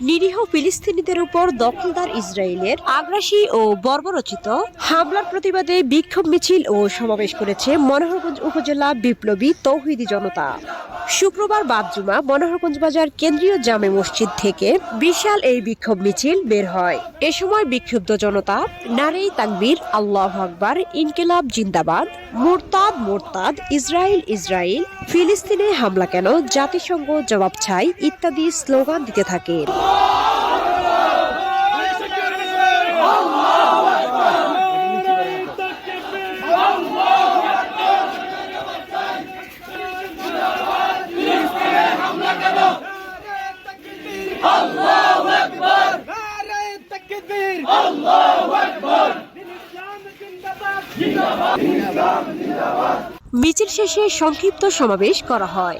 নিরীহ ফিলিস্তিনিদের উপর দখলদার ইসরায়েলের আগ্রাসী ও বর্বরচিত হামলার প্রতিবাদে বিক্ষোভ মিছিল ও সমাবেশ করেছে মনোহরগঞ্জ উপজেলা বিপ্লবী তৌহিদি জনতা। শুক্রবার বাদজুমা মনোহরগঞ্জ বাজার কেন্দ্রীয় জামে মসজিদ থেকে বিশাল এই বিক্ষোভ মিছিল বের হয়। এ সময় বিক্ষুব্ধ জনতা, নারী তাকবীর, আল্লাহ আকবার, ইনকিলাব, জিন্দাবাদ, মোরতাদ মোরতাদ ইসরায়েল ইসরায়েল ফিলিস্তিনে হামলা কেন, জাতিসংঘ জবাব ছাই ইত্যাদি স্লোগান দিতে থাকেন নারে তাকবীর আল্লাহু আকবার জিন্দাবাদ মিছিল শেষে সংক্ষিপ্ত সমাবেশ করা হয়।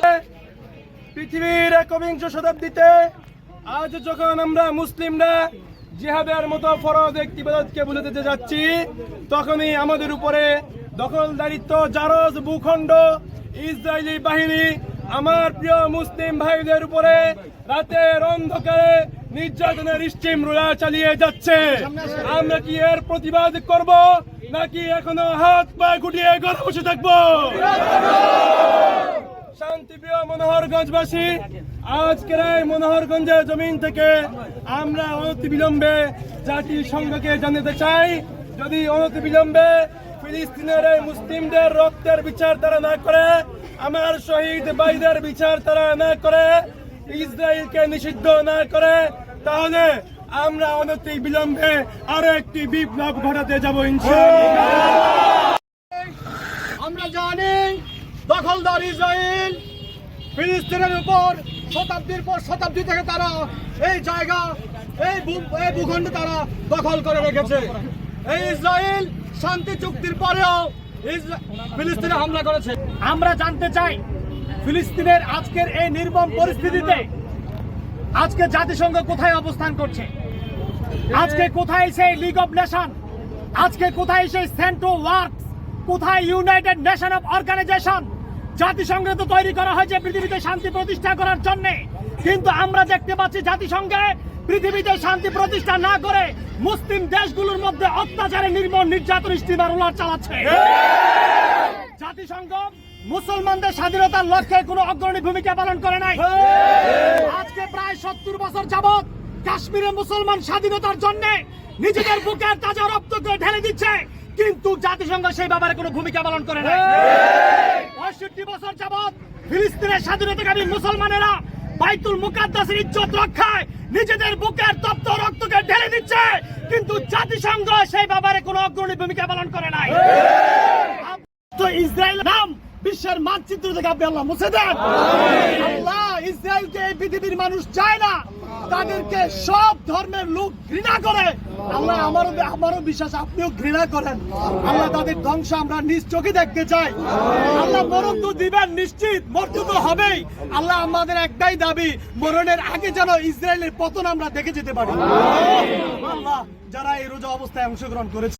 পৃথিবীর একবিংশ শতাব্দীতে আজ যখন আমরা মুসলিমরা জিহাদের মতো ফরজ একটি ইবাদতকে বুঝাতে যাচ্ছি, তখনই আমাদের উপরে দখলদারিত্ব, জারজ ভূখণ্ড ইসরায়েলি বাহিনী, আমার প্রিয় মুসলিম ভাইদের উপরে রাতের অন্ধকারে নির্যাতনের স্টিম রোলা চালিয়ে যাচ্ছে। আমরা কি এর প্রতিবাদ করব, নাকি এখনও হাত পা গুটিয়ে ঘরে বসে থাকব? শান্তিপ্রিয় মনোহরগঞ্জবাসী, আজকের এই মনোহরগঞ্জের জমিন থেকে আমরা অনতি বিলম্বে জাতিসংঘকে জানাতে চাই। যদি অনতি বিলম্বে ফিলিস্তিনের এই মুসলিমদের রক্তের বিচার তারা না করে, আমার শহীদ ভাইদের বিচার তারা না করে, ইসরায়েলকে নিষিদ্ধ না করে তাহলে আমরা অনতি বিলম্বে আরও একটি বিপ্লব ঘটাতে যাব আমরা জানি দখলদার ইসরায়েল ফিলিস্তিনের উপর শতাব্দীর পর শতাব্দী থেকে তারা এই জায়গা, এই এই ভূখণ্ড তারা দখল করে রেখেছে। এই ইসরায়েল শান্তি চুক্তির পরেও ফিলিস্তিনে হামলা করেছে। আমরা জানতে চাই, ফিলিস্তিনের আজকের এই নির্মম পরিস্থিতিতে আজকে জাতিসংঘ কোথায় অবস্থান করছে? আজকে কোথায় সেই লিগ অফ নেশন আজকে কোথায় সেই সেন্ট্রো ওয়ার্কস কোথায় ইউনাইটেড নেশন অফ অর্গানাইজেশন জাতিসংঘ তো তৈরি করা হয়েছে পৃথিবীতে শান্তি প্রতিষ্ঠা করার জন্য। কিন্তু আমরা দেখতে পাচ্ছি জাতিসংঘে পৃথিবীতে শান্তি প্রতিষ্ঠা না করে মুসলিম দেশগুলোর মধ্যে অত্যাচারে নির্মম নির্যাতন স্টিমার উলার চালাচ্ছে। জাতিসংঘ মুসলমানদের স্বাধীনতার লক্ষ্যে কোনো অগ্রণী ভূমিকা পালন করে নাই। আজকে প্রায় সত্তর বছর যাবৎ কাশ্মীরে মুসলমান স্বাধীনতার জন্য নিজেদের বুকের তাজা রক্তকে ঢেলে দিচ্ছে, কিন্তু জাতিসংঘ সেই ব্যাপারে কোনো ভূমিকা পালন করে নাই। পঁয়ষট্টি বছর যাবৎ ফিলিস্তিনের স্বাধীনতাকামী মুসলমানেরা বাইতুল মুকাদ্দাসের ইজ্জত রক্ষায় নিজেদের বুকের তপ্ত রক্তকে ঢেলে দিচ্ছে, কিন্তু জাতিসংঘ সেই ব্যাপারে কোনো অগ্রণী ভূমিকা পালন করে নাই। তো ইসরায়েল নাম বিশ্বের মানচিত্র থেকে আপনি আল্লাহ মুছে দেন। আল্লাহ ইসরায়েলকে এই পৃথিবীর মানুষ চায় না। তাদেরকে সব ধর্মের লোক ঘৃণা করে। আল্লাহ আমারও আমারও বিশ্বাস, আপনিও ঘৃণা করেন। আল্লাহ তাদের ধ্বংস আমরা নিজ চোখে দেখতে চাই। আল্লাহ মরণ তো দিবেন নিশ্চিত, মরতে তো হবেই। আল্লাহ আমাদের একটাই দাবি, মরণের আগে যেন ইসরায়েলের পতন আমরা দেখে যেতে পারি। আল্লাহ, যারা এই রোজা অবস্থায় অংশগ্রহণ করেছে